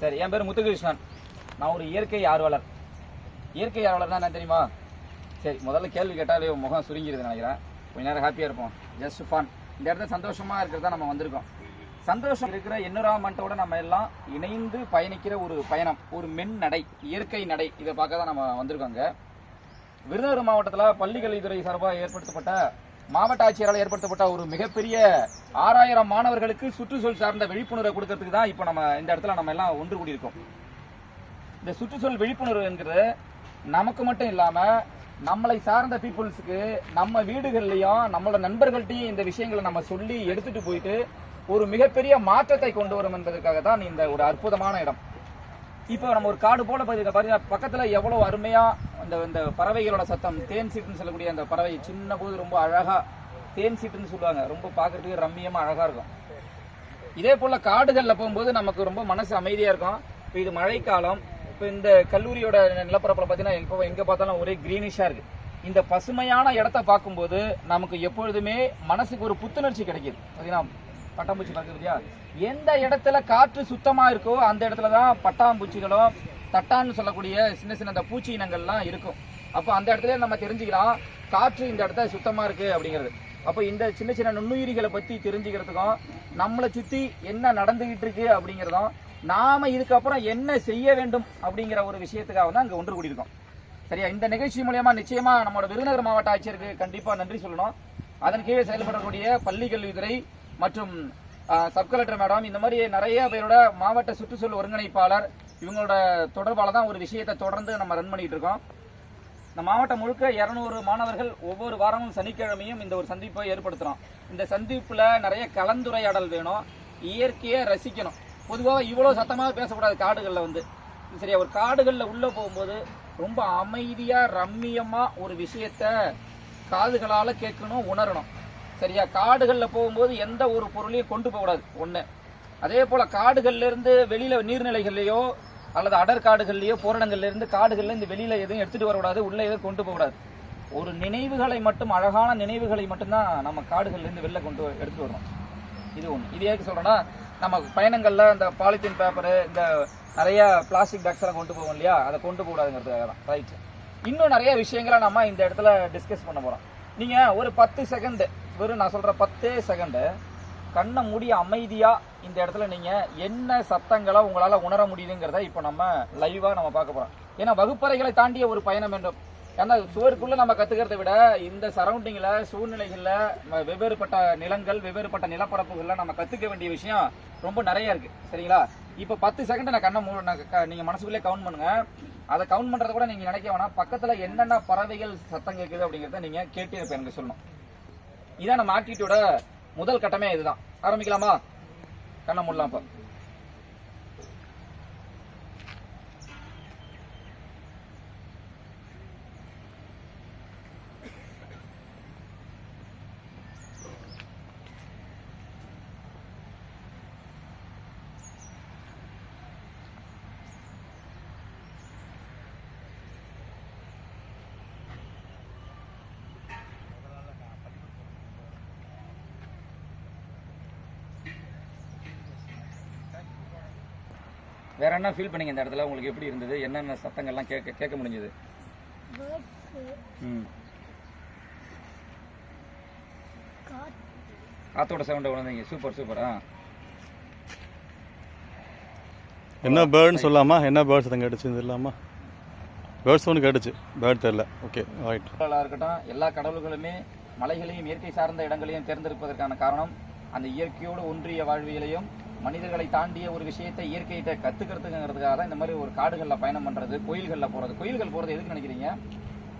சரி என் பேர் முத்துகிருஷ்ணன். நான் ஒரு இயற்கை ஆர்வலர். இயற்கை ஆர்வலர்னா என்ன தெரியுமா? சரி முதல்ல கேள்வி கேட்டாலே முகம் சுருங்கிடுது நினைக்கிறேன். கொஞ்ச நேரம் ஹாப்பியாக இருப்போம். ஜஸ்ட் ஃபன் இந்த இடத்துல சந்தோஷமாக இருக்கிறதா நம்ம வந்திருக்கோம். சந்தோஷம் இருக்கிற என்விரான்மெண்ட்டோட நம்ம எல்லாம் இணைந்து பயணிக்கிற ஒரு பயணம் ஒரு மென் நடை இயற்கை நடை. இதை பார்க்க தான் நம்ம வந்திருக்கோங்க விருதுநகர் மாவட்டத்தில் பள்ளிக்கல்வித்துறை சார்பாக ஏற்படுத்தப்பட்ட மாவட்ட ஆட்சியரால் ஏற்படுத்தப்பட்ட ஒரு மிகப்பெரிய ஆறாயிரம் மாணவர்களுக்கு சுற்றுச்சூழல் சார்ந்த விழிப்புணர்வை கொடுக்கறதுக்கு தான் இப்போ நம்ம இந்த இடத்துல நம்ம எல்லாம் ஒன்று கூடியிருக்கோம். இந்த சுற்றுச்சூழல் விழிப்புணர்வு என்கிறது நமக்கு மட்டும் இல்லாமல் நம்மளை சார்ந்த பீப்புள்ஸுக்கு நம்ம வீடுகள்லையும் நம்மளோட நண்பர்கள்ட்டையும் இந்த விஷயங்களை நம்ம சொல்லி எடுத்துட்டு போயிட்டு ஒரு மிகப்பெரிய மாற்றத்தை கொண்டு வரும் என்பதற்காக தான் இந்த ஒரு அற்புதமான இடம். இப்போ நம்ம ஒரு காடு போல பகுதியில் பார்த்தீங்கன்னா பக்கத்துல எவ்வளவு அருமையா இந்த இந்த பறவைகளோட சத்தம் தேன் சீட்டுன்னு சொல்லக்கூடிய அந்த பறவை சின்ன போது ரொம்ப அழகா தேன் சீட்டுன்னு சொல்லுவாங்க. ரொம்ப பார்க்கறதுக்கு ரம்மியமா அழகா இருக்கும். இதே போல காடுகள்ல போகும்போது நமக்கு ரொம்ப மனசு அமைதியா இருக்கும். இப்போ இது மழைக்காலம். இப்போ இந்த கல்லூரியோட நிலப்பரப்புல பார்த்தீங்கன்னா இப்போ எங்க பார்த்தாலும் ஒரே கிரீனிஷா இருக்கு. இந்த பசுமையான இடத்த பார்க்கும்போது நமக்கு எப்பொழுதுமே மனசுக்கு ஒரு புத்துணர்ச்சி கிடைக்குது. பார்த்தீங்கன்னா பட்டாம்பூச்சி பார்க்குது எந்த இடத்துல காற்று சுத்தமாக இருக்கோ அந்த இடத்துல தான் பட்டாம்பூச்சிகளும் தட்டான்னு சொல்லக்கூடிய சின்ன சின்ன அந்த பூச்சி இனங்கள்லாம் இருக்கும். அப்போ அந்த இடத்துல நம்ம தெரிஞ்சுக்கலாம் காற்று இந்த இடத்த சுத்தமாக இருக்கு அப்படிங்கிறது. அப்போ இந்த சின்ன சின்ன நுண்ணுயிரிகளை பற்றி தெரிஞ்சுக்கிறதுக்கும் நம்மளை சுற்றி என்ன நடந்துகிட்டு இருக்கு அப்படிங்கிறதும் நாம் இதுக்கப்புறம் என்ன செய்ய வேண்டும் அப்படிங்கிற ஒரு விஷயத்துக்காக தான் அங்கே ஒன்று கூடியிருக்கோம். சரியா? இந்த நிகழ்ச்சி மூலயமா நிச்சயமாக நம்மளோட விருதுநகர் மாவட்ட ஆட்சியருக்கு கண்டிப்பாக நன்றி சொல்லணும். அதன் கீழே செயல்படக்கூடிய பள்ளி கல்வித்துறை மற்றும் சப் கலெக்டர் மேடம் இந்த மாதிரி நிறைய பேரோட மாவட்ட சுற்றுச்சூழல் ஒருங்கிணைப்பாளர் இவங்களோட தொடர்பால தான் ஒரு விஷயத்தை தொடர்ந்து நம்ம ரன் பண்ணிட்டு இருக்கோம் இந்த மாவட்டம் முழுக்க இரநூறு மாணவர்கள் ஒவ்வொரு வாரமும் சனிக்கிழமையும் இந்த ஒரு சந்திப்பை ஏற்படுத்துறோம். இந்த சந்திப்புல நிறைய கலந்துரையாடல் வேணும். இயற்கையை ரசிக்கணும். பொதுவாக இவ்வளோ சத்தமாக பேசக்கூடாது காடுகளில் வந்து. சரியா ஒரு காடுகளில் உள்ளே போகும்போது ரொம்ப அமைதியாக ரம்மியமாக ஒரு விஷயத்த காதுகளால் கேட்கணும் உணரணும். சரியா? காடுகளில் போகும்போது எந்த ஒரு பொருளையும் கொண்டு போகக்கூடாது. ஒன்று அதே போல் காடுகள்லேருந்து வெளியில் நீர்நிலைகள்லையோ அல்லது அடற்காடுகள்லயோ போராடங்கள்ல போராடங்கள்லேருந்து காடுகள்லேருந்து வெளியில் எதுவும் எடுத்துகிட்டு வரக்கூடாது. உள்ளே எதுவும் கொண்டு போகக்கூடாது. ஒரு நினைவுகளை மட்டும் அழகான நினைவுகளை மட்டும்தான் நம்ம காடுகள்லேருந்து வெளில கொண்டு எடுத்துகிட்டு வரணும். இது ஒன்று இது ஏக்கு சொல்கிறோன்னா நம்ம பயணங்களில் இந்த பாலித்தீன் பேப்பரு இந்த நிறைய பிளாஸ்டிக் பேக்ஸ் எல்லாம் கொண்டு போவோம் இல்லையா? அதை கொண்டு போகக்கூடாதுங்கிறதுக்காக தான். ரைட் இன்னும் நிறைய விஷயங்களை நம்ம இந்த இடத்துல டிஸ்கஸ் பண்ண போகிறோம் நீங்கள் ஒரு பத்து செகண்டு வெறும் நான் சொல்கிற பத்தே செகண்டு கண்ணை மூடி அமைதியாக இந்த இடத்துல நீங்கள் என்ன சத்தங்களை உங்களால் உணர முடியுதுங்கிறத இப்போ நம்ம லைவாக நம்ம பார்க்க போகிறோம் ஏன்னா வகுப்பறைகளை தாண்டிய ஒரு பயணம் வேண்டும். ஏன்னா சுவருக்குள்ளே நம்ம கற்றுக்கிறத விட இந்த சரௌண்டிங்கில் சூழ்நிலைகளில் வெவ்வேறுபட்ட நிலங்கள் வெவ்வேறுபட்ட நிலப்பரப்புகளில் நம்ம கற்றுக்க வேண்டிய விஷயம் ரொம்ப நிறைய இருக்குது சரிங்களா? இப்போ பத்து செகண்ட் நான் கண்ணை மூ நான் க- மனசுக்குள்ளே கவுண்ட் பண்ணுங்கள் அதை கவுண்ட் பண்ணுறத கூட நீங்கள் நினைக்க வேணாம். பக்கத்தில் என்னென்ன பறவைகள் சத்தம் கேட்குது அப்படிங்கறத நீங்கள் கேட்டு இப்ப எனக்கு சொல்லணும். இதான் நம்ம ஆக்டிவிட்டியோட முதல் கட்டமே இதுதான். ஆரம்பிக்கலாமா? கண்ணை மூடலாம் இப்போ வேற என்ன ஃபீல் பண்ணீங்க இந்த இடத்துல? உங்களுக்கு எப்படி இருந்தது? என்னென்ன சத்தங்கள்லாம் கேட்க கேட்க முடிஞ்சது? காத்தோட சவுண்டை உணர்ந்தீங்க. சூப்பர் சூப்பர் ஆ. என்ன பேர்ட்னு சொல்லாமா? என்ன பேர்ட்ஸ் தான் கேட்டுச்சு? இல்லாமா? பேர்ட்ஸ் ஒன்று கேட்டுச்சு. பேர்ட் தெரில ஓகே ரைட் இருக்கட்டும் எல்லா கடவுள்களுமே மலைகளையும் இயற்கை சார்ந்த இடங்களையும் தேர்ந்தெடுப்பதற்கான காரணம் அந்த இயற்கையோடு ஒன்றிய வாழ்வியலையும் மனிதர்களை தாண்டிய ஒரு விஷயத்தை இயற்கையிட்ட கத்துக்கிறதுங்கிறதுக்காக தான் இந்த மாதிரி ஒரு காடுகளில் பயணம் பண்றது கோயில்களில் போறது. கோயில்கள் போறது எதுக்கு நினைக்கிறீங்க?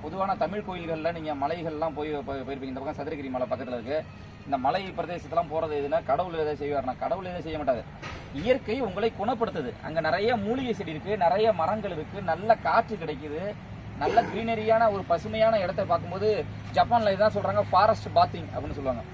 பொதுவான தமிழ் கோயில்களில் நீங்க மலைகள்லாம் போய் போயிருப்பீங்க. இந்த பக்கம் சதுரகிரி மலை பக்கத்தில் இருக்கு. இந்த மலை பிரதேசத்தெல்லாம் போறது எதுனா கடவுள் எதை செய்வார்னா கடவுள் எதை செய்ய மாட்டாரு. இயற்கை உங்களை குணப்படுத்துது. அங்க நிறைய மூலிகை செடி இருக்கு நிறைய மரங்கள் இருக்கு நல்ல காற்று கிடைக்குது நல்ல கிரீனரியான ஒரு பசுமையான இடத்தை பார்க்கும்போது ஜப்பான்ல இதான் சொல்றாங்க ஃபாரஸ்ட் பாத்திங் அப்படின்னு சொல்லுவாங்க.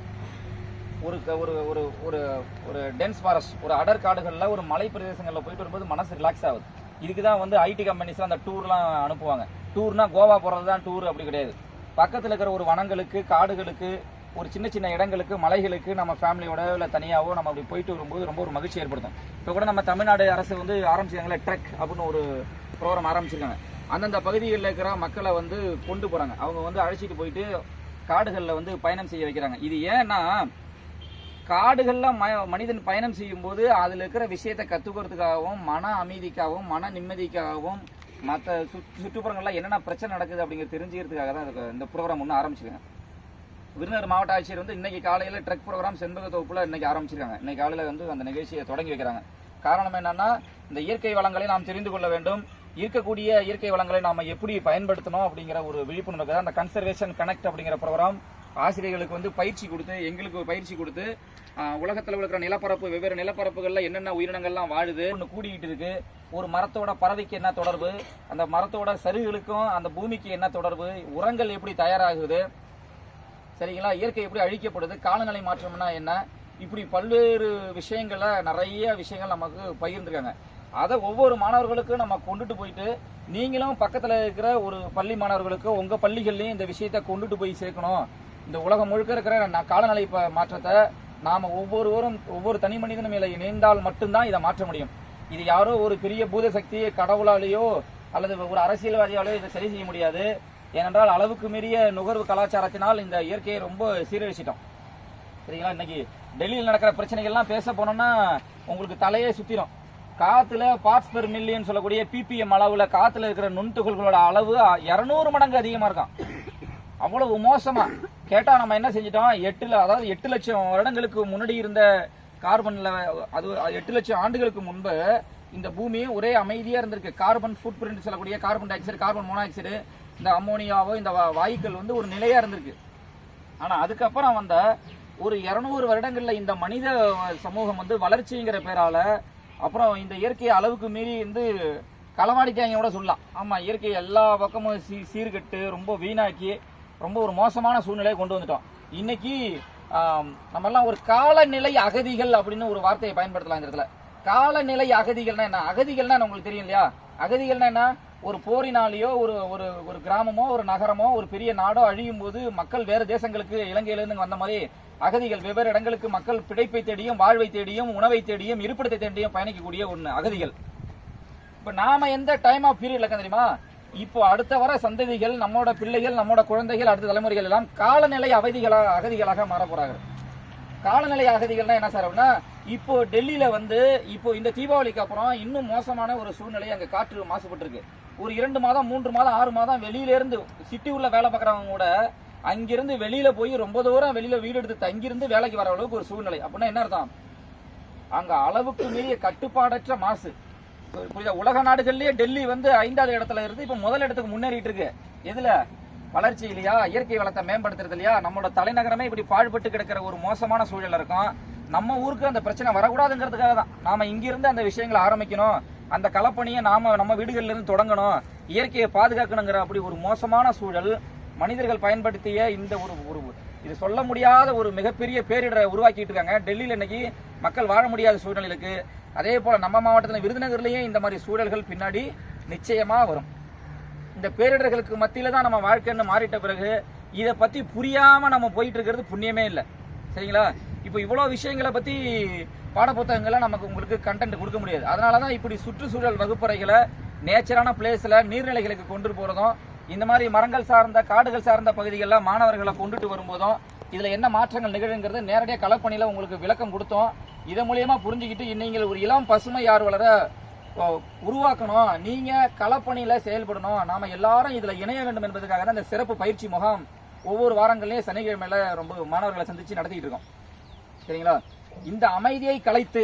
ஒரு க- ஒரு ஒரு ஒரு ஒரு டென்ஸ் ஃபாரஸ்ட் ஒரு அடர் காடுகளில் ஒரு மலை பிரதேசங்களில் போயிட்டு வரும்போது மனசு ரிலாக்ஸ் ஆகுது. இதுக்கு தான் வந்து ஐடி கம்பெனிஸ்லாம் அந்த டூர்லாம் அனுப்புவாங்க. டூர்னா கோவா போகிறது தான் டூர் அப்படி கிடையாது. பக்கத்தில் இருக்கிற ஒரு வனங்களுக்கு காடுகளுக்கு ஒரு சின்ன சின்ன இடங்களுக்கு மலைகளுக்கு நம்ம ஃபேமிலியோட இல்லை தனியாகவோ நம்ம அப்படி போயிட்டு வரும்போது ரொம்ப ஒரு மகிழ்ச்சி ஏற்படுத்தும். இப்போ கூட நம்ம தமிழ்நாடு அரசு வந்து ஆரம்பிச்சிருக்காங்களே ட்ரக் அப்படின்னு ஒரு ப்ரோக்ராம் ஆரம்பிச்சிருக்காங்க. அந்தந்த பகுதிகளில் இருக்கிற மக்களை வந்து கொண்டு போகிறாங்க அவங்க வந்து அழைச்சிட்டு போயிட்டு காடுகளில் வந்து பயணம் செய்ய வைக்கிறாங்க. இது ஏன்னா காடுகளில் ம- மனிதன் பயணம் செய்யும்போது அதுல இருக்கிற விஷயத்தை கத்துக்கிறதுக்காகவும் மன அமைதிக்காகவும் மன நிம்மதிக்காகவும் மற்ற சுற்றுப்புறங்கள்ல என்னென்ன பிரச்சனை நடக்குது அப்படிங்கிறது தெரிஞ்சுக்கிறதுக்காக தான் இந்த ப்ரோக்ராம் ஒன்று ஆரம்பிச்சிருக்காங்க விருதுநகர் மாவட்ட ஆட்சியர் வந்து இன்னைக்கு காலையில ட்ரக் ப்ரோக்ராம் செண்பக தொகுப்புல இன்னைக்கு ஆரம்பிச்சிருக்காங்க. இன்னைக்கு காலையில வந்து அந்த நிகழ்ச்சியை தொடங்கி வைக்கிறாங்க. காரணம் என்னன்னா இந்த இயற்கை வளங்களை நாம் தெரிந்து கொள்ள வேண்டும். இருக்கக்கூடிய இயற்கை வளங்களை நாம எப்படி பயன்படுத்தணும் அப்படிங்கிற ஒரு விழிப்புணர்வு அந்த கன்சர்வேஷன் கனெக்ட் அப்படிங்கிற ப்ரோக்ராம் ஆசிரியர்களுக்கு வந்து பயிற்சி கொடுத்து எங்களுக்கு பயிற்சி கொடுத்து உலகத்தில் இருக்கிற நிலப்பரப்பு வெவ்வேறு நிலப்பரப்புகளில் என்னென்ன உயிரினங்கள்லாம் வாழுது ஒன்று கூடிக்கிட்டு இருக்கு. ஒரு மரத்தோட பறவைக்கு என்ன தொடர்பு? அந்த மரத்தோட சருகுகளுக்கும் அந்த பூமிக்கு என்ன தொடர்பு? உரங்கள் எப்படி தயாராகுது? சரிங்களா? இயற்கை எப்படி அழிக்கப்படுது? காலநிலை மாற்றம்னா என்ன? இப்படி பல்வேறு விஷயங்களை நிறைய விஷயங்கள் நமக்கு பகிர்ந்துருக்காங்க. அதை ஒவ்வொரு மாணவர்களுக்கும் நம்ம கொண்டுட்டு போயிட்டு நீங்களும் பக்கத்தில் இருக்கிற ஒரு பள்ளி மாணவர்களுக்கு உங்கள் பள்ளிகள்லையும் இந்த விஷயத்தை கொண்டுட்டு போய் சேர்க்கணும். இந்த உலகம் முழுக்க இருக்கிற காலநிலை மாற்றத்தை நாம் ஒவ்வொருவரும் ஒவ்வொரு தனி மனிதனும் இல்லை இணைந்தால் மட்டும்தான் இதை மாற்ற முடியும். இது யாரோ ஒரு பெரிய பூத சக்தியை கடவுளாலேயோ அல்லது ஒரு அரசியல்வாதியாலேயோ இதை சரி செய்ய முடியாது. ஏனென்றால் அளவுக்கு மீறிய நுகர்வு கலாச்சாரத்தினால் இந்த இயற்கையை ரொம்ப சீரழிச்சிட்டோம். சரிங்களா? இன்னைக்கு டெல்லியில் நடக்கிற பிரச்சனைகள்லாம் பேச போனோம்னா உங்களுக்கு தலையே சுத்திரும். காத்துல பார்ட்ஸ் பெர் மில்லியன் சொல்லக்கூடிய பிபிஎம் அளவுல காத்துல இருக்கிற நுண்துகள்களோட அளவு இருநூறு மடங்கு அதிகமா இருக்கும். அவ்வளவு மோசமா. கேட்டால் நம்ம என்ன செஞ்சிட்டோம்? எட்டுல அதாவது எட்டு லட்சம் வருடங்களுக்கு முன்னாடி இருந்த கார்பனில் அது எட்டு லட்சம் ஆண்டுகளுக்கு முன்பு இந்த பூமி ஒரே அமைதியாக இருந்திருக்கு. கார்பன் ஃபுட் பிரிண்ட் சொல்லக்கூடிய carbon dioxide carbon monoxide இந்த அம்மோனியாவோ இந்த வாயுக்கள் வந்து ஒரு நிலையாக இருந்திருக்கு. ஆனால் அதுக்கப்புறம் வந்த ஒரு இரநூறு வருடங்களில் இந்த மனித சமூகம் வந்து வளர்ச்சிங்கிற பேரால அப்புறம் இந்த இயற்கையை அளவுக்கு மீறி வந்து களவாடிட்டாங்க கூட சொல்லலாம். ஆமாம் இயற்கையை எல்லா பக்கமும் சீ சீர்கட்டு ரொம்ப வீணாக்கி ரொம்ப ஒரு மோசமான சூழ்நிலையை கொண்டு வந்துட்டோம். இன்னைக்கு நம்மெல்லாம் ஒரு காலநிலை அகதிகள் அப்படின்னு ஒரு வார்த்தையை பயன்படுத்தலாம் இந்த இடத்துல காலநிலை அகதிகள்னா என்ன? அகதிகள்னா உங்களுக்கு தெரியும் இல்லையா? அகதிகள்னா என்ன? ஒரு போரினாலேயோ ஒரு ஒரு ஒரு கிராமமோ ஒரு நகரமோ ஒரு பெரிய நாடோ அழியும் போது மக்கள் வேறு தேசங்களுக்கு இலங்கையிலேருந்து வந்த மாதிரி அகதிகள் வெவ்வேறு இடங்களுக்கு மக்கள் பிழைப்பை தேடியும் வாழ்வை தேடியும் உணவை தேடியும் இருப்பிடத்தை தேடியும் பயணிக்கக்கூடிய ஒன்று அகதிகள். இப்போ நாம எந்த டைம் ஆஃப் பீரியட்ல இருக்க தெரியுமா? இப்போ அடுத்த வர சந்ததிகள் நம்மோட பிள்ளைகள் நம்மோட குழந்தைகள் அடுத்த தலைமுறைகள் எல்லாம் காலநிலை அவதிகளாக அகதிகளாக மாற போறாங்க காலநிலை அகதிகள்னா என்ன சார் அப்படின்னா இப்போ டெல்லியில வந்து இப்போ இந்த தீபாவளிக்கு அப்புறம் இன்னும் மோசமான ஒரு சூழ்நிலை அங்க காற்று மாசுபட்டிருக்கு. ஒரு இரண்டு மாதம் மூன்று மாதம் ஆறு மாதம் வெளியில இருந்து சிட்டி உள்ள வேலை பார்க்குறவங்க கூட அங்கிருந்து வெளியில போய் ரொம்ப தூரம் வெளியில வீடு எடுத்து தங்கியிருந்து வேலைக்கு வர அளவுக்கு ஒரு சூழ்நிலை. அப்படின்னா என்ன அர்த்தம்? அங்க அளவுக்கு மீறிய கட்டுப்பாடற்ற மாசு. புரியுதா? உலக நாடுகள்லயே டெல்லி வந்து ஐந்தாவது இடத்துல இருந்து இப்ப முதல் இடத்துக்கு முன்னேறிட்டு இருக்கு. எதுல? வளர்ச்சி இல்லையா இயற்கை வளத்தை மேம்படுத்துறது இல்லையா? நம்மளோட தலைநகரமே இப்படி பாழ்பட்டு கிடக்கிற ஒரு மோசமான சூழல் இருக்கும். நம்ம ஊருக்கு அந்த பிரச்சனை வரக்கூடாதுங்கிறதுக்காக தான். நாம இங்கிருந்து அந்த விஷயங்களை ஆரம்பிக்கணும். அந்த கலப்பணியை நாம நம்ம வீடுகள்ல இருந்து தொடங்கணும். இயற்கையை பாதுகாக்கணுங்கிற அப்படி ஒரு மோசமான சூழல் மனிதர்கள் பயன்படுத்திய இந்த ஒரு ஒரு இது சொல்ல முடியாத ஒரு மிகப்பெரிய பேரிடரை உருவாக்கிட்டு இருக்காங்க. டெல்லியில இன்னைக்கு மக்கள் வாழ முடியாத சூழ்நிலை இருக்கு. அதே போல் நம்ம மாவட்டத்தில் விருதுநகர்லேயும் இந்த மாதிரி சூழல்கள் பின்னாடி நிச்சயமாக வரும். இந்த பேரிடர்களுக்கு மத்தியில் தான் நம்ம வாழ்க்கைன்னு மாறிட்ட பிறகு இதை பற்றி புரியாமல் நம்ம போயிட்டு இருக்கிறது புண்ணியமே இல்லை. சரிங்களா? இப்போ இவ்வளோ விஷயங்களை பற்றி பாடப்புத்தகங்களை நமக்கு உங்களுக்கு கண்டென்ட் கொடுக்க முடியாது. அதனால தான் இப்படி சுற்றுச்சூழல் வகுப்பறைகளை நேச்சரான பிளேஸில் நீர்நிலைகளுக்கு கொண்டு போகிறதும் இந்த மாதிரி மரங்கள் சார்ந்த காடுகள் சார்ந்த பகுதிகளில் மாணவர்களை கொண்டுட்டு வரும்போதும் இதில் என்ன மாற்றங்கள் நிகழுங்கிறது நேரடியாக களப்பணியில் உங்களுக்கு விளக்கம் கொடுத்தோம். இதன் மூலியமா புரிஞ்சுக்கிட்டு நீங்கள் ஒரு இளம் பசுமை யார் ஓ, உருவாக்கணும். நீங்க களப்பணியில செயல்படணும். நாம எல்லாரும் இதுல இணைய வேண்டும் என்பதற்காக தான் இந்த சிறப்பு பயிற்சி முகாம் ஒவ்வொரு வாரங்கள்லேயும் சனிக்கிழமையில ரொம்ப மாணவர்களை சந்திச்சு நடத்திட்டு இருக்கோம். சரிங்களா? இந்த அமைதியை கலைத்து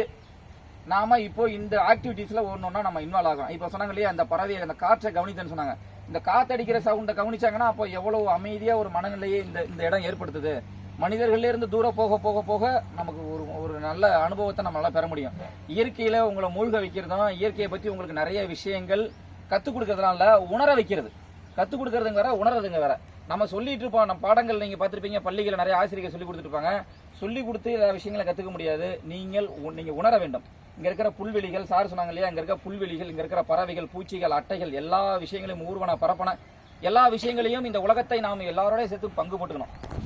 நாம இப்போ இந்த ஆக்டிவிட்டீஸ்ல ஒன்றா நம்ம இன்வால்வ் ஆகும் இப்போ சொன்னாங்க இல்லையா அந்த பறவையை அந்த காற்றை கவனித்தேன்னு சொன்னாங்க. இந்த காத்தடிக்கிற சவுண்டை கவனிச்சாங்கன்னா அப்போ எவ்வளவு அமைதியா ஒரு மனநிலையை இந்த இந்த இடம் ஏற்படுத்துது. மனிதர்களிலிருந்து தூரம் போக போக போக நமக்கு ஒரு ஒரு நல்ல அனுபவத்தை நம்மளால பெற முடியும். இயற்கையில உங்களை மூழ்க வைக்கிறதும் இயற்கையை பத்தி உங்களுக்கு நிறைய விஷயங்கள் கத்துக் கொடுக்கறதுனால உணர வைக்கிறது. கத்துக் கொடுக்கறதுங்க வேற உணர்றதுங்க வேற. நம்ம சொல்லிட்டு இருப்போம் நம்ம பாடங்கள் நீங்க பார்த்துருப்பீங்க பள்ளிகள் நிறைய ஆசிரியர்கள் சொல்லி கொடுத்துருப்பாங்க. சொல்லி கொடுத்து எல்லா விஷயங்களை கத்துக்க முடியாது. நீங்கள் உ- நீங்க உணர வேண்டும். இங்க இருக்கிற புல்வெளிகள் சார் சொன்னாங்க இல்லையா? இங்க இருக்கிற புல்வெளிகள் இங்க இருக்கிற பறவைகள் பூச்சிகள் அட்டைகள் எல்லா விஷயங்களையும் ஊர்வன பரப்பன எல்லா விஷயங்களையும் இந்த உலகத்தை நாம் எல்லாரோடய சேர்த்து பங்கு போட்டுக்கணும்.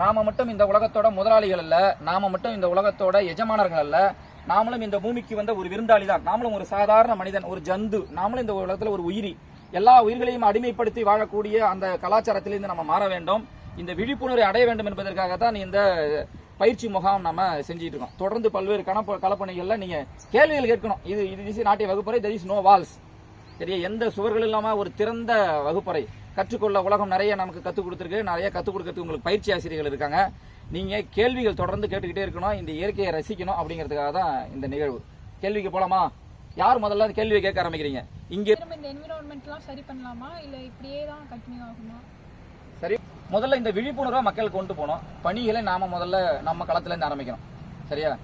நாம மட்டும் இந்த உலகத்தோட முதலாளிகள் அல்ல நாம மட்டும் இந்த உலகத்தோட எஜமானர்கள் அல்ல நாமளும் இந்த பூமிக்கு வந்த ஒரு விருந்தாளி தான் நாமளும் ஒரு சாதாரண மனிதன் ஒரு ஜந்து. நாமளும் இந்த உலகத்துல ஒரு உயிரி. எல்லா உயிர்களையும் அடிமைப்படுத்தி வாழக்கூடிய அந்த கலாச்சாரத்திலிருந்து நம்ம மாற வேண்டும். இந்த விழிப்புணர்வை அடைய வேண்டும் என்பதற்காக தான் இந்த பயிற்சி முகாம் நம்ம செஞ்சுட்டு இருக்கோம். தொடர்ந்து பல்வேறு கணப்ப கலப்பணிகள்ல நீங்க கேள்விகள் கேட்கணும். இது இது இஸ் நாட்டிய வகுப்பறை தெர் இஸ் நோ வால்ஸ் சரியா? எந்த சுவர்கள் இல்லாம ஒரு திறந்த வகுப்பறை. கற்றுக்கொள்ள உலகம் நிறைய நமக்கு கற்றுக் கொடுத்துருக்கு. நிறைய கற்றுக் கொடுக்கறதுக்கு உங்களுக்கு பயிற்சி ஆசிரியர்கள் இருக்காங்க. நீங்க கேள்விகள் தொடர்ந்து கேட்டுக்கிட்டே இருக்கணும். இந்த இயற்கையை ரசிக்கணும் அப்படிங்கிறதுக்காக தான் இந்த நிகழ்வு. கேள்விக்கு போலாமா? யார் முதல்ல கேள்வியை கேட்க ஆரம்பிக்கிறீங்க? இங்க இந்த என்விரான்மெண்ட்லாம் சரி பண்ணலாமா? இல்லை இப்படியே தான் கண்டினியூ ஆகுமா? சரி. முதல்ல இந்த விழிப்புணர்வை மக்கள் கொண்டு போனோம் பணிகளை நாம முதல்ல நம்ம களத்துல இருந்து ஆரம்பிக்கணும். சரியா?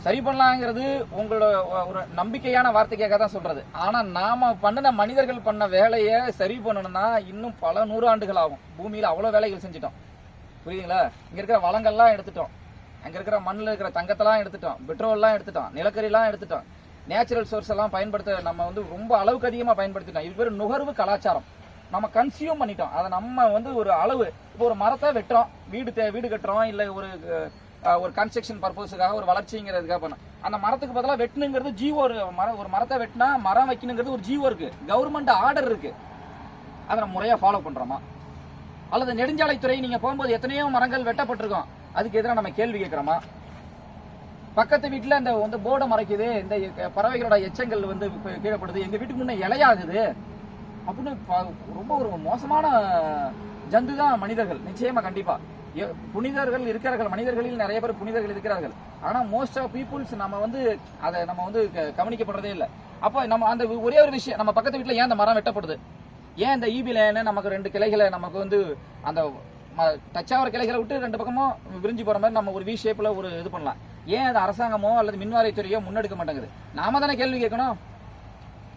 சரி பண்ணலாங்கிறது உங்களோட ஒரு நம்பிக்கையான வார்த்தைக்காக தான் சொல்றது. ஆனா நாம பண்ணின மனிதர்கள் பண்ண வேலையை சரி பண்ணணும்னா இன்னும் பல நூறாண்டுகள் ஆகும் பூமியில அவ்வளவு வேலைகள் செஞ்சிட்டோம். புரியுதுங்களா? இங்க இருக்கிற வளங்கள்லாம் எடுத்துட்டோம். அங்க இருக்கிற மண்ணில் இருக்கிற தங்கத்தெல்லாம் எடுத்துட்டோம். பெட்ரோல்லாம் எடுத்துட்டோம். நிலக்கரிலாம் எடுத்துட்டோம். நேச்சுரல் சோர்ஸ் எல்லாம் பயன்படுத்த நம்ம வந்து ரொம்ப அளவுக்கு அதிகமாக பயன்படுத்திட்டோம். இது பேர் நுகர்வு கலாச்சாரம். நம்ம கன்சியூம் பண்ணிட்டோம். அதை நம்ம வந்து ஒரு அளவு இப்போ ஒரு மரத்தை வெட்டுறோம். வீடு தே- வீடு கட்டுறோம். இல்லை ஒரு ஒரு கன்ஸ்ட்ரக்ஷன் பர்பஸுக்காக ஒரு வளர்ச்சிங்கிறதுக்காக பண்ணோம். அந்த மரத்துக்கு பதிலாக வெட்டணுங்கிறது ஜீவோ ஒரு மரம் ஒரு மரத்தை வெட்டினா மரம் வைக்கணுங்கிறது ஒரு ஜீவோ இருக்கு. கவர்மெண்ட் ஆர்டர் இருக்கு. அதை நம்ம முறையாக ஃபாலோ பண்ணுறோமா அல்லது நெடுஞ்சாலைத்துறை நீங்கள் போகும்போது எத்தனையோ மரங்கள் வெட்டப்பட்டிருக்கோம். அதுக்கு எதிராக நம்ம கேள்வி கேட்குறோமா? பக்கத்து வீட்டில் இந்த வந்து போர்டை மறைக்குது இந்த பறவைகளோட எச்சங்கள் வந்து கீழப்படுது எங்கள் வீட்டுக்கு முன்னே இலையாகுது. அப்படின்னு ரொம்ப ஒரு மோசமான ஜந்து தான் மனிதர்கள். நிச்சயமாக கண்டிப்பாக புனிதர்கள் இருக்கிறார்கள். மனிதர்களில் நிறைய பேர் புனிதர்கள் இருக்கிறார்கள். ஆனா மோஸ்ட் ஆஃப் பீப்புள்ஸ் நம்ம வந்து அதை நம்ம வந்து க- கவனிக்கப்படுறதே இல்லை. அப்போ நம்ம அந்த ஒரே ஒரு விஷயம் நம்ம பக்கத்து வீட்டுல ஏன் அந்த மரம் வெட்டப்படுது? ஏன் இந்த ஈபி லைன் நமக்கு ரெண்டு கிளைகளை நமக்கு வந்து அந்த டச் ஆகிற கிளைகளை விட்டு ரெண்டு பக்கமும் விரிஞ்சு போற மாதிரி நம்ம ஒரு வி ஷேப்ல ஒரு இது பண்ணலாம். ஏன் அது அரசாங்கமோ அல்லது மின்வாரியத்துறையோ முன்னெடுக்க மாட்டேங்குது? நாம தானே கேள்வி கேட்கணும்.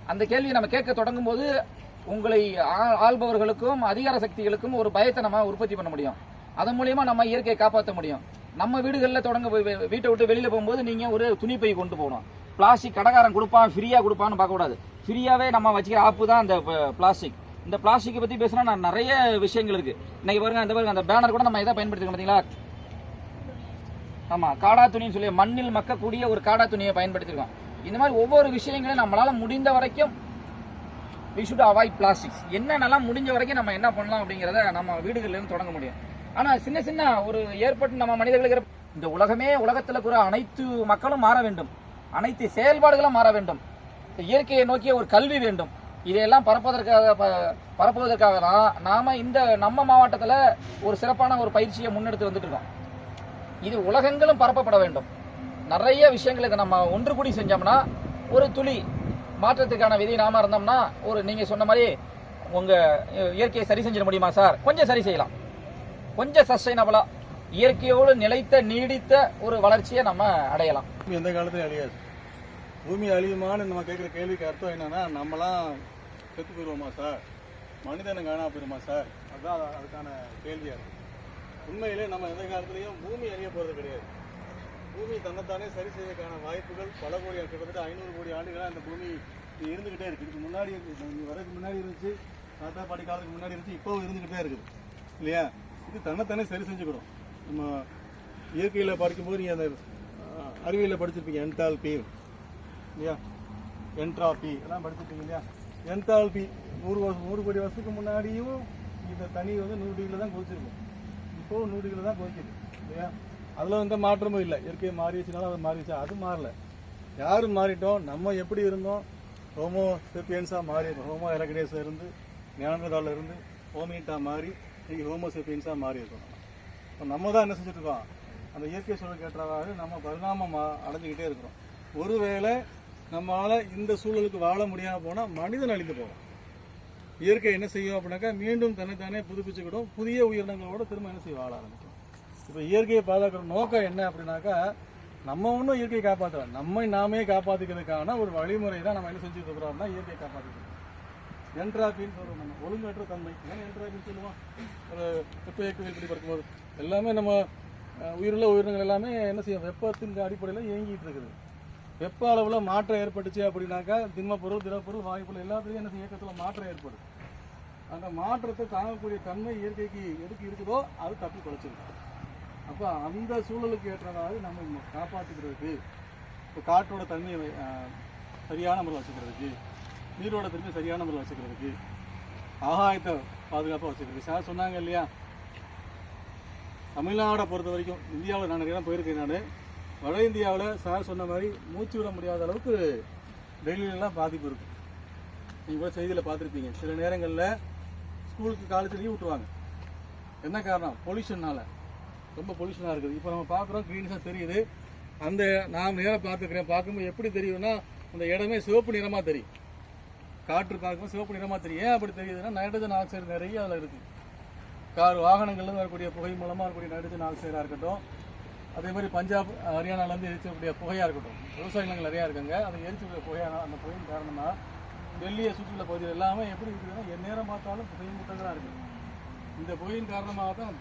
அந்த கேள்வியை நம்ம கேட்க தொடங்கும் போது உங்களை ஆ- ஆள்பவர்களுக்கும் அதிகார சக்திகளுக்கும் ஒரு பயத்தை நம்ம உற்பத்தி பண்ண முடியும். அதன் மூலியமா நம்ம இயற்கையை காப்பாற்ற முடியும். நம்ம வீடுகளில் தொடங்க போய் வீட்டை விட்டு வெளியில போகும்போது நீங்க ஒரு துணி பை கொண்டு போகணும். பிளாஸ்டிக் கடைக்காரன் கொடுப்பான் ஃப்ரீயா கொடுப்பான்னு பார்க்க கூடாது ஃப்ரீயாவே நம்ம வச்சுக்கிற ஆப்பு தான் அந்த பிளாஸ்டிக். இந்த பிளாஸ்டிக்கை பத்தி பேசுனா நான் நிறைய விஷயங்கள் இருக்கு. இன்னைக்கு பாருங்க அந்த பாருங்க அந்த பேனர் கூட நம்ம எதை பயன்படுத்திக்க பாத்தீங்களா? ஆமா காடா துணின்னு சொல்லி மண்ணில் மக்கக்கூடிய ஒரு காடா துணியை பயன்படுத்திருக்கோம். இந்த மாதிரி ஒவ்வொரு விஷயங்களையும் நம்மளால முடிந்த வரைக்கும் வி ஷுட் அவாய்ட் பிளாஸ்டிக்ஸ் என்னென்னலாம் முடிஞ்ச வரைக்கும் நம்ம என்ன பண்ணலாம் அப்படிங்கிறத நம்ம வீடுகள்லேருந்து தொடங்க முடியும். ஆனா சின்ன சின்ன ஒரு ஏற்பட்டு நம்ம மனிதர்களுக்கு இருக்கிற- இந்த உலகமே உலகத்துல இருக்கிற அனைத்து மக்களும் மாற வேண்டும். அனைத்து செயல்பாடுகளும் மாற வேண்டும். இந்த இயற்கையை நோக்கிய ஒரு கல்வி வேண்டும். இதையெல்லாம் பரப்புவதற்காக ப- பரப்புவதற்காக தான் நாம இந்த நம்ம மாவட்டத்தில் ஒரு சிறப்பான ஒரு பயிற்சியை முன்னெடுத்து வந்துட்டு இருக்கோம் இது உலகங்களும் பரப்பப்பட வேண்டும். நிறைய விஷயங்களுக்கு நம்ம ஒன்று கூடி செஞ்சோம்னா ஒரு துளி மாற்றத்துக்கான விதி நாம இருந்தோம்னா ஒரு நீங்க சொன்ன மாதிரி உங்க இயற்கையை சரி செஞ்சிட முடியுமா சார்? கொஞ்சம் சரி செய்யலாம். கொஞ்சம் சஸ்டைனபிளா இயற்கையோடு நிலைத்த நீடித்த ஒரு வளர்ச்சியை நம்ம அடையலாம். எந்த காலத்துலயும் அழியாது. பூமி அழியுமான்னு நம்ம கேட்குற கேள்விக்கு அர்த்தம் என்னன்னா நம்மளாம் செத்து போயிடுவோமா சார்? மனிதனை காணா போயிருமா சார்? அதுதான் அதுக்கான கேள்வியா இருக்கு. உண்மையிலே நம்ம எந்த காலத்துலேயும் பூமி அழிய போறது கிடையாது. பூமி தன்னைத்தானே சரி செய்யறதுக்கான வாய்ப்புகள் பல கோடி கிட்டத்தட்ட ஐநூறு கோடி ஆண்டுகளாக அந்த பூமி இருந்துகிட்டே இருக்கு. இதுக்கு முன்னாடி வரதுக்கு முன்னாடி இருந்துச்சு தாத்தா பாட்டி காலத்துக்கு முன்னாடி இருந்துச்சு இப்போவும் இருந்துகிட்டே இருக்குது. இல்லையா? இது தன்னைத்தானே சரி செஞ்சுக்கணும். நம்ம இயற்கையில் படிக்கும்போது நீங்கள் அந்த அறிவியலில் படிச்சிருப்பீங்க என்டால்பி இல்லையா? என்ட்ராபி எல்லாம் படிச்சிருப்பீங்க இல்லையா? என்டால்பி நூறு வருஷம் நூறு கோடி வருஷத்துக்கு முன்னாடியும் இந்த தண்ணி வந்து நூறு டிகிரியில் தான் கொதிச்சிருக்கும் இப்போவும் நூறு டிகிரியில் தான் கொதிக்குது இல்லையா? அதில் வந்து மாற்றமும் இல்லை. இயற்கை மாறிடுச்சுனாலும் அது மாறிடுச்சா? அது மாறல. யார் மாறிட்டோம்? நம்ம எப்படி இருந்தோம்? ஹோமோ செப்பியன்ஸாக மாறி ஹோமோ எலக்டேஸாக இருந்து ஞானதாவில் இருந்து ஹோமிட்டா மாறி இன்னைக்கு ஹோமோசேப்பியன்ஸாக மாறி இருக்கும் இப்போ நம்ம தான் என்ன செஞ்சுட்டு இருக்கோம்? அந்த இயற்கை சூழல் கேட்டவாறு நம்ம பரிணாமம் அடைஞ்சிக்கிட்டே இருக்கிறோம். ஒருவேளை நம்மளால் இந்த சூழலுக்கு வாழ முடியாமல் போனால் மனிதன் அழிந்து போகும் இயற்கை என்ன செய்யும் அப்படின்னாக்கா மீண்டும் தன்னைத்தானே புதுப்பிச்சுக்கிடும். புதிய உயிரினங்களோட திரும்ப என்ன செய்ய வாழ ஆரம்பிக்கும். இப்போ இயற்கையை பாதுகாக்கிற நோக்கம் என்ன அப்படின்னாக்கா நம்ம ஒன்றும் இயற்கையை காப்பாற்றலாம் நம்மை நாமே காப்பாற்றிக்கிறதுக்கான ஒரு வழிமுறை தான் நம்ம என்ன செஞ்சுட்டு இருக்கிறோம்னா இயற்கையை காப்பாற்றிக்கிறோம் என்ட்ராபின்னு சொல்கிறோம் நம்ம. ஒழுங்கற்ற தன்மை ஏன்னா என்ட்ராபின்னு சொல்லுவோம்? ஒரு வெப்ப இயக்கவியல் படி பார்க்கும்போது. எல்லாமே நம்ம உயிருள்ள உயிரினங்கள் எல்லாமே என்ன செய்யும்? வெப்பத்தின் அடிப்படையில் இயங்கிட்டு இருக்குது. வெப்ப அளவில் மாற்றம் ஏற்பட்டுச்சு அப்படின்னாக்கா திண்மப்பொருள் பொருள் வாயுப்பொருள் எல்லாத்துலேயும் என்ன செய்யும்? இயக்கத்தில் மாற்றம் ஏற்படும். அந்த மாற்றத்தை தாங்கக்கூடிய தன்மை இயற்கைக்கு எதுக்கு இருக்குதோ அது தப்பி குறைச்சிருக்கு அப்போ அந்த சூழலுக்கு ஏற்றதாவது நம்ம காப்பாற்றிக்கிறதுக்கு இப்போ காற்றோட தன்மையை சரியான முறையில் வச்சுக்கிறதுக்கு நீரோட சரியான முறையில் வச்சுக்கிறதுக்கு ஆகாயத்தை பாதுகாப்பாக வச்சுக்கிறதுக்கு. சார் சொன்னாங்க இல்லையா? தமிழ்நாடை பொறுத்த வரைக்கும் இந்தியாவில் நான் நிறைய போயிருக்கேன் நான். வட இந்தியாவில் சார் சொன்ன மாதிரி மூச்சு விட முடியாத அளவுக்கு டெல்லியிலலாம் பாதிப்பு இருக்கும் நீங்கள் கூட செய்தியில் பார்த்துருப்பீங்க. சில நேரங்களில் ஸ்கூலுக்கு காலேஜ் லீவ் விட்டுருவாங்க. என்ன காரணம்? பொல்யூஷனால் ரொம்ப பொல்யூஷனாக இருக்குது. இப்போ நம்ம பார்க்குறோம் க்ரீன்ஸாக தெரியுது. அந்த நான் நேராக பார்த்துக்கிறேன். பார்க்கும்போது எப்படி தெரியும்னா அந்த இடமே சிவப்பு நிறமாக தெரியும். காற்று பார்க்கும் சிவப்பு நிறமாக தெரியும். ஏன் அப்படி தெரியுதுன்னா நைட்ரஜன் ஆக்சைடு நிறைய அதில் இருக்குது கார் வாகனங்கள்லேருந்து வரக்கூடிய புகை மூலமாக வரக்கூடிய நைட்ரஜன் ஆக்சைடாக இருக்கட்டும். அதே மாதிரி பஞ்சாப் ஹரியானாலேருந்து எரிச்சக்கூடிய புகையாக இருக்கட்டும். விவசாய நிலங்கள் நிறையா இருக்குங்க. அது எரிச்சக்கூடிய புகையான அந்த புகையின் காரணமாக டெல்லியை சுற்றியுள்ள பகுதிகள் எல்லாமே எப்படி இருக்குதுன்னா எந்நேரம் பார்த்தாலும் புகையும் மூட்டங்களாக இருக்குது இந்த புகையின் காரணமாக தான்